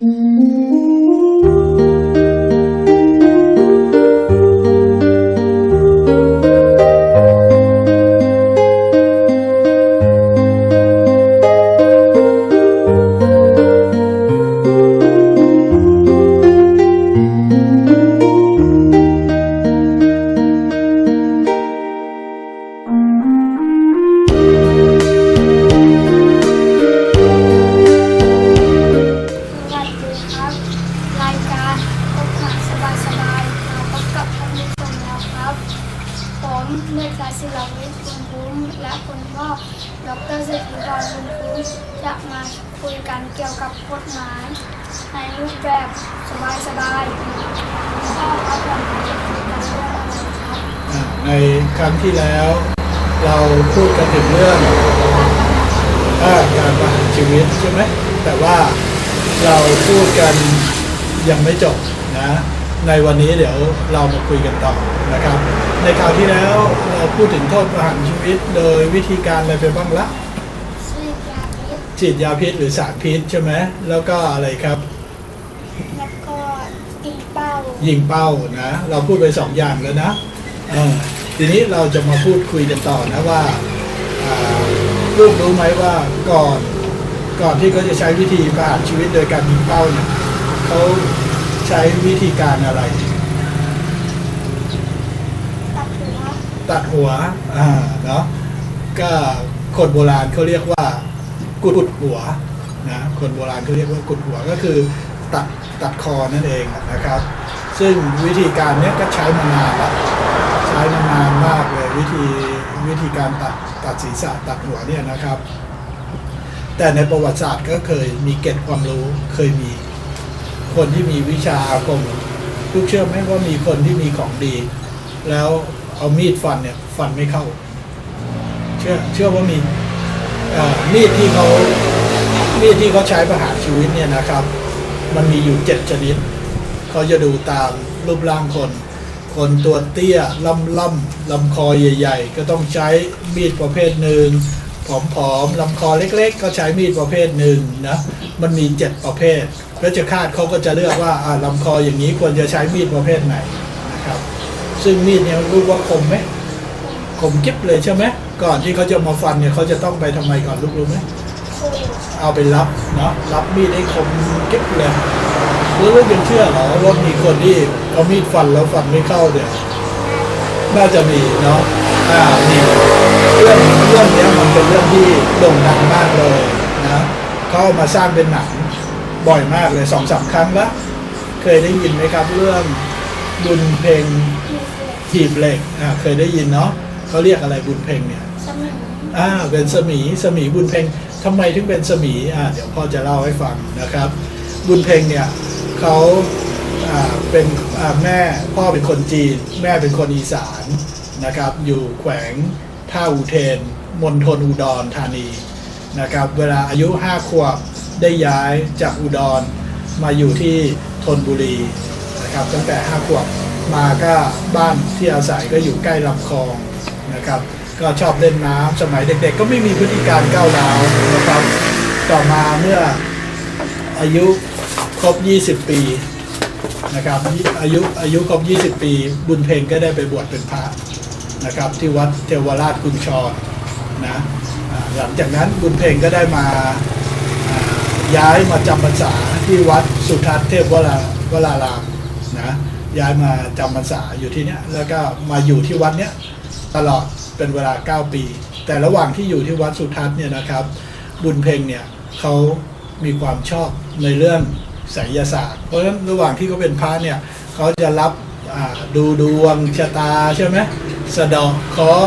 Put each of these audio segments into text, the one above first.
ส พูดกันถึงเรื่องอาการประหารชีวิตใช่ไหมแต่ว่าเราพูดกันยังไม่จบนะ ในวันนี้เดี๋ยวเรามาคุยกันต่อนะครับ ในคราวที่แล้วเราพูดถึงโทษประหารชีวิต โดยวิธีการอะไรไปบ้างละชื่อยาพิษฉีดยาพิษหรือสารพิษใช่ไหมแล้วก็อะไรครับแล้วก็กินเป้ายิงเป้านะ เราพูดไปสองอย่างแล้วนะเออ ทีนี้เราจะมาพูดคุยกันต่อนะว่าอ่าลูกรู้ไหมว่าก่อนก่อนที่เขาจะใช้วิธีประหารชีวิตโดยการยิงเป้าเนี่ยเขาใช้วิธีการอะไรตัดหัวตัดหัวอ่าเนาะก็คนโบราณเขาเรียกว่ากุดหัวนะคนโบราณเขาเรียกว่ากุดหัวก็คือตัดตัดคอนั่นเองนะครับ ซึ่งวิธีการเนี้ยก็ใช้มานานแล้วใช้มานานมากเลยวิธีวิธีการตัดตัดศีรษะตัดหัวเนี่ยนะครับ แต่ในประวัติศาสตร์ก็เคยมีเกร็ดความรู้เคยมีคนที่มีวิชาอาคมทุกเชื่อไหมว่ามีคนที่มีของดี แล้วเอามีดฟันเนี่ยฟันไม่เข้า เชื่อเชื่อว่ามีมีดที่เขามีดที่เขาใช้ประหารชีวิตเนี่ยนะครับ มันมีอยู่เจ็ดชนิดเขาจะดูตามรูปร่างคน คนตัวเตี้ยล่ำล่ำๆลำคอใหญ่ ๆ ก็ต้องใช้มีดประเภทหนึ่งผอมๆลำคอเล็ก ๆ ก็ใช้มีดประเภทหนึ่งนะมันมีเจ็ดประเภทแล้วจะคาดเขาก็จะเลือกว่าอ่าลำคออย่างนี้ควรจะใช้มีดประเภทไหนนะครับ ซึ่งมีดเนี่ยรู้ว่าคมไหมคมกิ๊บเลยใช่ไหมก่อนที่เขาจะมาฟันเนี่ยเขาจะต้องไปทำไมก่อนลูกรู้ไหมคู่เอาไปรับเนาะรับมีดให้คมกิ๊บเลย แล้วลูกยังเชื่อเหรอว่ามีคนที่เอามีดฟันแล้วฟันไม่เข้าเนี่ยน่าจะมีเนาะอ่านี่เรื่องเรื่องเนี้ยมันเป็นเรื่องที่โด่งดังมากเลยนะเขาเอามาสร้างเป็นหนังบ่อยมากเลยสองสามครั้งละเคยได้ยินไหมครับเรื่องบุญเพลงมีเสือหีบเหล็กอ่าเคยได้ยินเนาะเขาเรียกอะไรบุญเพ็งเนี่ยสมิงอ่าเป็นสมีสมีบุญเพ็งทำไมถึงเป็นสมีอ่าเดี๋ยวพ่อจะเล่าให้ฟังนะครับ บุญเพ็งเนี่ย เขาเป็นแม่พ่อเป็นคนจีน แม่เป็นคนอีสานนะครับ อยู่แขวงท่าอุเทนมณฑลอุดรธานีนะครับ เวลาอายุห้าขวบได้ย้ายจากอุดรมาอยู่ที่ธนบุรีนะครับ ตั้งแต่ห้าขวบมาก็บ้านที่อาศัยก็อยู่ใกล้ลำคลองนะครับ ก็ชอบเล่นน้ำสมัยเด็กๆ ก็ไม่มีพฤติการก้าวร้าวนะครับ ต่อมาเมื่ออายุ ครบ 20 ปีนะครับอายุอายุครบ 20 ปี บุญเพ็งก็ได้ไปบวชเป็นพระนะครับที่วัดเทวราชกุญชรนะหลังจากนั้นบุญเพ็งก็ได้มาอ่าย้ายมาจำพรรษาที่วัดสุทัศน์เทพวราวรารามนะย้ายมาจำพรรษาอยู่ที่เนี้ยแล้วก็มาอยู่ที่วัดเนี้ยตลอดเป็นเวลา 9 ปี แต่ระหว่างที่อยู่ที่วัดสุทัศน์เนี่ยนะครับ บุญเพ็งเนี่ยเขามีความชอบในเรื่อง ไสยศาสตร์ เพราะฉะนั้นระหว่างที่เขาเป็นพระเนี่ยเขาจะรับดูดวงชะตาใช่ไหมสะดอกเคาะ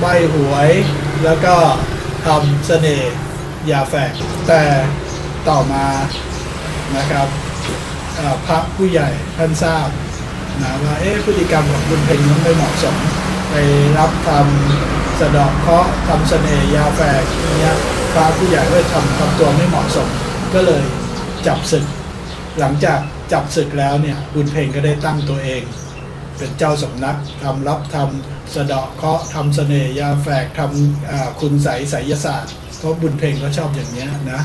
ใบหวย แล้วก็ทำเสน่ห์ยาแฝกแต่ต่อมานะครับพระผู้ใหญ่ท่านทราบนะว่าเอ๊ะพฤติกรรมของคุณเพ็งนั้นไม่เหมาะสมไปรับทำสะดอกเคาะทำเสน่ห์ยาแฝกอย่างเงี้ยพระผู้ใหญ่ก็ทำทำตัวไม่เหมาะสม ก็เลยจับศึก หลังจากจับศึกแล้วเนี่ยบุญเพ็งก็ได้ตั้งตัวเอง เป็นเจ้าสำนักทำรับทำสะเดาะเคาะทำเสน่ห์ยาแฝกทำคุณใสไสยศาสตร์เพราะบุญเพ็งก็ชอบอย่างเนี้ยนะ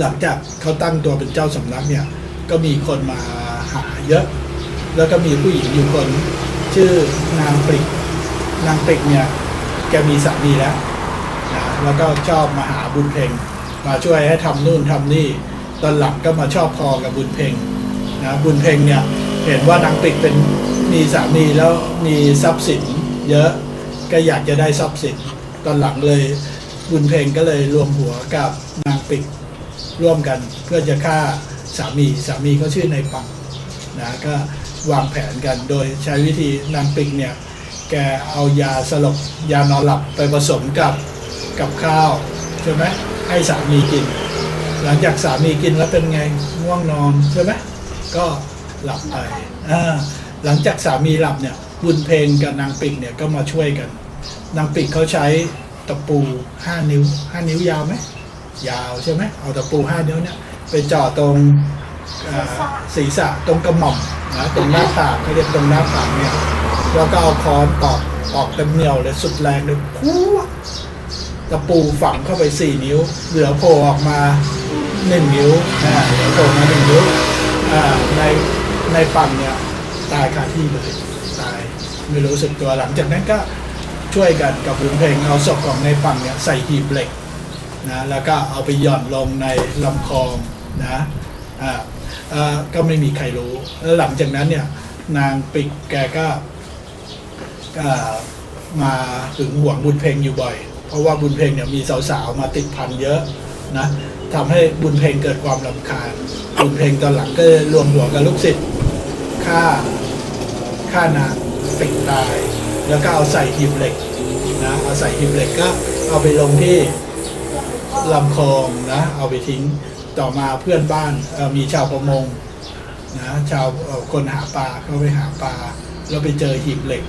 หลังจากเขาตั้งตัวเป็นเจ้าสำนักเนี่ยก็มีคนมาหาเยอะ แล้วก็มีผู้หญิงอยู่คนชื่อนางปริกนางปริกเนี่ยแกมีสามีแล้วนะแล้วก็ชอบมาหาบุญเพ็งมาช่วยให้ทำนู่นทำนี่ ตอนหลังก็มาชอบพอกับบุญเพ็งนะบุญเพ็งเนี่ยเห็นว่านางปิกเป็นมีสามีแล้วมีทรัพย์สินเยอะก็อยากจะได้ทรัพย์สินตอนหลังเลยบุญเพ็งก็เลยรวมหัวกับนางปิกร่วมกันเพื่อจะฆ่าสามีสามีเขาชื่อในปังนะก็วางแผนกันโดยใช้วิธีนางปิงเนี่ยแกเอายาสลบยานอนหลับไปผสมกับกับข้าวใช่ไหมให้สามีกิน หลังจากสามีกินแล้วเป็นไงง่วงนอนใช่ไหมก็หลับไปอ่าหลังจากสามีหลับเนี่ยบุญเพลงกับนางปิงเนี่ยก็มาช่วยกัน นางปิงเขาใช้ตะปูห้านิ้วห้านิ้วยาวไหมยาวใช่ไหมเอาตะปูห้านิ้วเนี่ยไปเจาะตรงศีรษะตรงกระหม่อมนะตรงหน้าผากเขาเรียกตรงหน้าผากเนี่ยแล้วก็เอาค้อนตอกตอกเต็มเหนียวเลยสุดแรงเลยพัวตะปูฝังเข้าไปสี่นิ้ว เหลือโผล่ออกมา หนึ่งนิ้วอ่าเหลือโผล่มาหนึ่งนิ้วอ่าในในฝั่งเนี่ยตายคาที่เลยตายไม่รู้สึกตัวหลังจากนั้นก็ช่วยกันกับบุญเพลงเอาศพของในฝั่งเนี่ยใส่หีบเหล็กนะแล้วก็เอาไปหย่อนลงในลำคลองนะอ่าก็ไม่มีใครรู้แล้วหลังจากนั้นเนี่ยนางปิกแกก็อ่ามาถึงห่วงบุญเพลงอยู่บ่อย เพราะว่าบุญเพลงเนี่ยมีสาวๆมาติดพันเยอะนะ ทำให้บุญเพลงเกิดความลำคาญบุญเพลงตอนหลังก็รวมหัวกับลูกศิษย์ฆ่าฆ่านางปิกตาย แล้วก็เอาใส่หีบเหล็กนะเอาใส่หีบเหล็กก็เอาไปลงที่ลำคลองนะเอาไปทิ้งต่อมาเพื่อนบ้านมีชาวประมงนะชาวคนหาปลาเขาไปหาปลาแล้วไปเจอหีบเหล็ก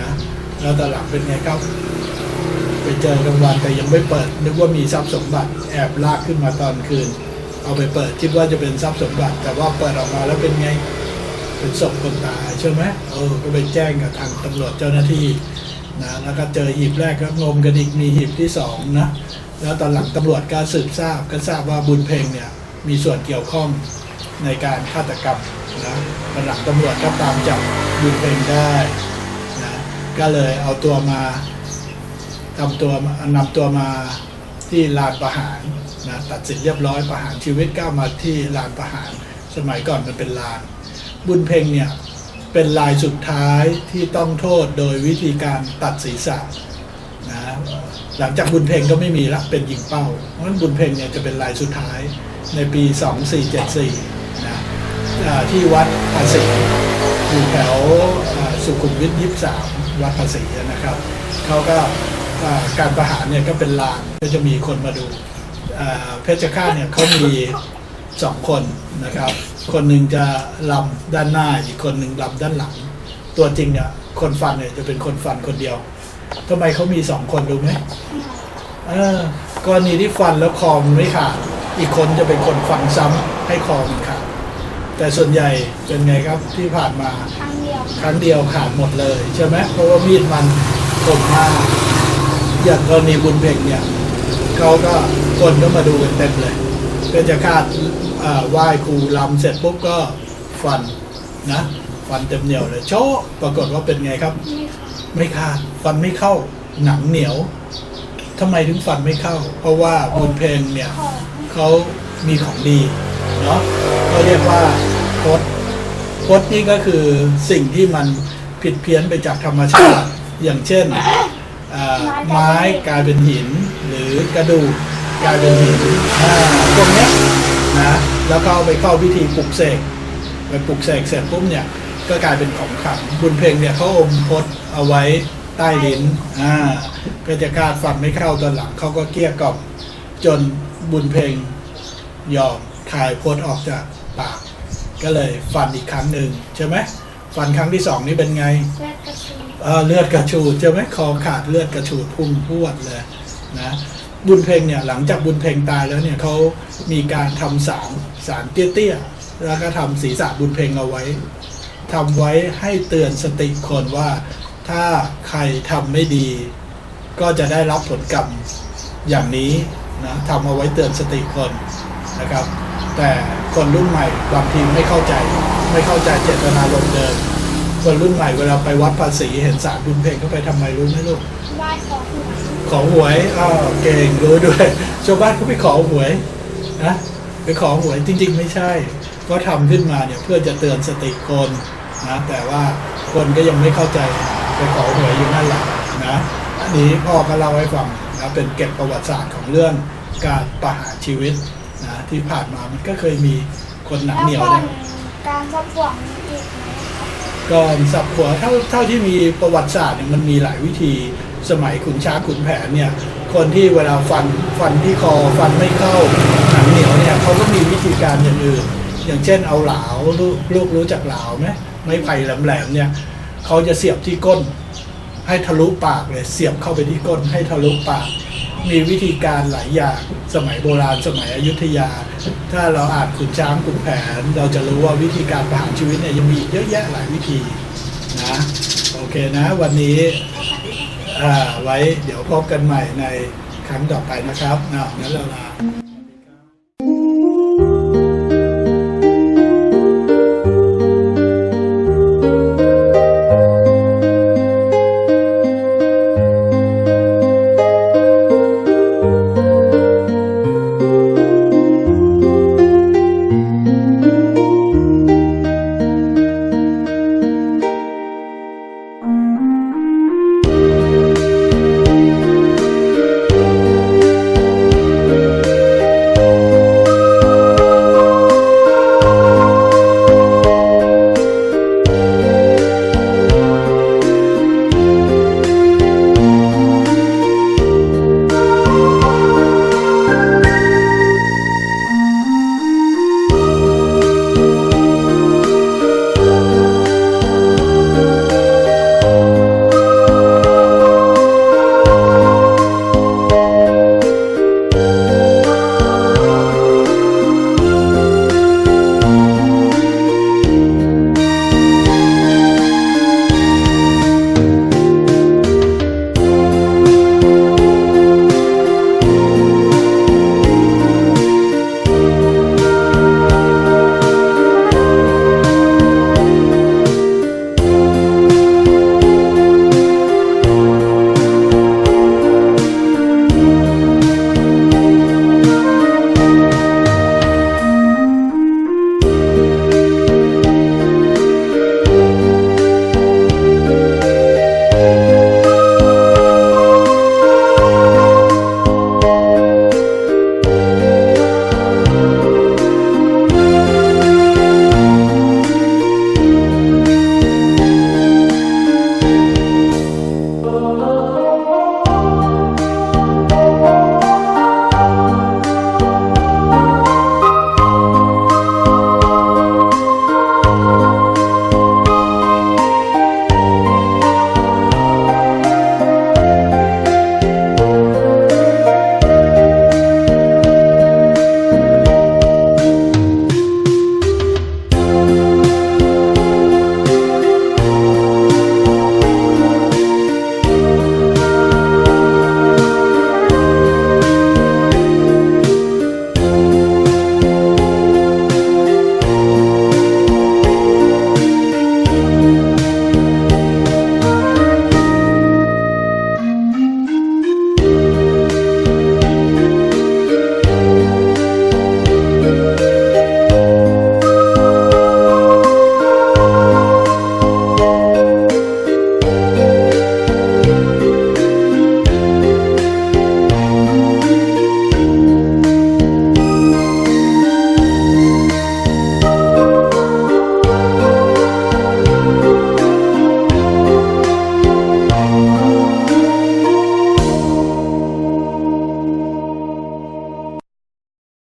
นะแล้วตอนหลังเป็นไงครับ เจอกลางวันแต่ยังไม่เปิด นึกว่ามีทรัพย์สมบัติแอบลากขึ้นมาตอนคืน เอาไปเปิดคิดว่าจะเป็นทรัพย์สมบัติ แต่ว่าเปิดออกมาแล้วเป็นไงเป็นศพคนตายใช่ไหมเออก็ไปแจ้งกับทางตำรวจเจ้าหน้าที่นะแล้วก็เจอหีบแรกก็งมกันอีกมีหีบที่สองนะแล้วตอนหลังตำรวจก็สืบทราบก็ทราบว่าบุญเพลงเนี่ยมีส่วนเกี่ยวข้องในการฆาตกรรมนะตอนหลังตำรวจก็ตามจับบุญเพลงได้นะก็เลยเอาตัวมา ทำตัวนำตัวมาที่ลานประหารนะตัดสินเรียบร้อยประหารชีวิตก้าวมาที่ลานประหาร สมัยก่อนมันเป็นลาน บุญเพ็งเนี่ยเป็นลายสุดท้ายที่ต้องโทษโดยวิธีการตัดศีรษะนะหลังจากบุญเพ็งก็ไม่มีละเป็นยิงเป้า เพราะฉะนั้นบุญเพ็งเนี่ยจะเป็นลายสุดท้ายในปี 2474นะอ่าที่วัดภาษีอยู่แถวสุขุมวิท 23 วัดภาษีนะครับเขาก็ อ่าการประหารเนี่ยก็เป็นลานก็จะมีคนมาดูอ่าเพชฌฆาตเนี่ยเขามีสองคนนะครับ คนหนึ่งจะลำด้านหน้าอีกคนหนึ่งลำด้านหลัง ตัวจริงเนี่ยคนฟันเนี่ยจะเป็นคนฟันคนเดียวทำไมเขามีสองคนรู้ไหมเออกรณีที่ฟันแล้วคอมันไม่ขาดอีกคนจะเป็นคนฟันซ้ำให้คอมันขาดแต่ส่วนใหญ่เป็นไงครับที่ผ่านมาครั้งเดียวครั้งเดียวขาดหมดเลยใช่ไหมเพราะว่ามีดมันคมมาก อย่างกรณีบุญเพ่งเนี่ยเขาก็คนก็มาดูกันเต็มเลยก็จะคาดอ่าไหว้ครูลำเสร็จปุ๊บก็ฟันนะฟันเต็มเหนียวเลยโชะปรากฏว่าเป็นไงครับ ไม่ค่ะไม่ขาดฟันไม่เข้าหนังเหนียวทำไมถึงฟันไม่เข้า เพราะว่าบุญเพลงเนี่ยของเขามีของดีเนาะก็เรียกว่าพดพดนี่ก็คือสิ่งที่มันผิดเพี้ยนไปจากธรรมชาติ อย่างเช่นอ่า ไม้กลายเป็นหิน หรือกระดูกกลายเป็นหินอ่าพวกเนี้ยนะแล้วก็เอาไปเข้าพิธีปลุกเสกไปปลุกเสกเสร็จปุ๊บเนี่ยก็กลายเป็นของขลังบุญเพลงเนี่ยเขาอมพดเอาไว้ใต้ลิ้นอ่าก็จะคาดฟันไม่เข้าตอนหลังเขาก็เกลี้ยกล่อมจนบุญเพลงยอมคายพดออกจากปาก ก็เลยฟันอีกครั้งหนึ่งใช่ไหมฟันครั้งที่สองนี่เป็นไง เลือดกระชูดกระชูดใช่ไหมคอขาดเลือดกระชูดพุ่งพวดเลยนะบุญเพ็งเนี่ยหลังจากบุญเพ็งตายแล้วเนี่ยเขามีการทำสารสารเตี้ยๆแล้วก็ทำศีรษะบุญเพ็งเอาไว้ทำไว้ให้เตือนสติคนว่าถ้าใครทำไม่ดี ก็จะได้รับผลกรรมอย่างนี้นะทำเอาไว้เตือนสติคนนะครับ แต่คนรุ่นใหม่บางทีไม่เข้าใจไม่เข้าใจเจตนารมณ์เดิม คนรุ่นใหม่เวลาไปวัดภาษีเห็นสารบุญเพลงก็ไปทำไมรู้ไหมลูกไหว้ขอหวยขอหวยอ้าวเก่งรู้ด้วยชาวบ้านเขาไปขอหวยนะไปขอหวยจริง ๆ ไม่ใช่ ก็ทำขึ้นมาเนี่ยเพื่อจะเตือนสติคนนะแต่ว่าคนก็ยังไม่เข้าใจไปขอหวยอยู่นั่นแหละนะอันนี้พ่อก็เล่าให้ฟังนะเป็นเก็บประวัติศาสตร์ของเรื่องการประหารชีวิตนะที่ผ่านมามันก็เคยมีคนหนังแล้วเหนียวก่อนเนี่ยการทับหวังมีอีกไหมครับ ก่อนสับหัวเท่าเท่าที่มีประวัติศาสตร์เนี่ยมันมีหลายวิธีสมัยขุนช้างขุนแผนเนี่ยคนที่เวลาฟันฟันที่คอฟันไม่เข้าหนังเหนียวเนี่ยเขาก็มีวิธีการอย่างอื่นอย่างเช่นเอาเหลาลูกลูกรู้จักเหลาไหมไม้ไผ่แหลมๆเนี่ยเขาจะเสียบที่ก้น ให้ทะลุปากเลยเสียบเข้าไปที่ก้นให้ทะลุปาก มีวิธีการหลายอย่างสมัยโบราณสมัยอยุธยา ถ้าเราอ่านขุนช้างขุนแผน เราจะรู้ว่าวิธีการประหารชีวิตเนี่ยยังมีเยอะแยะหลายวิธีนะโอเคนะวันนี้อ่าไว้เดี๋ยวพบกันใหม่ในครั้งต่อไปนะครับนะงั้นเราลา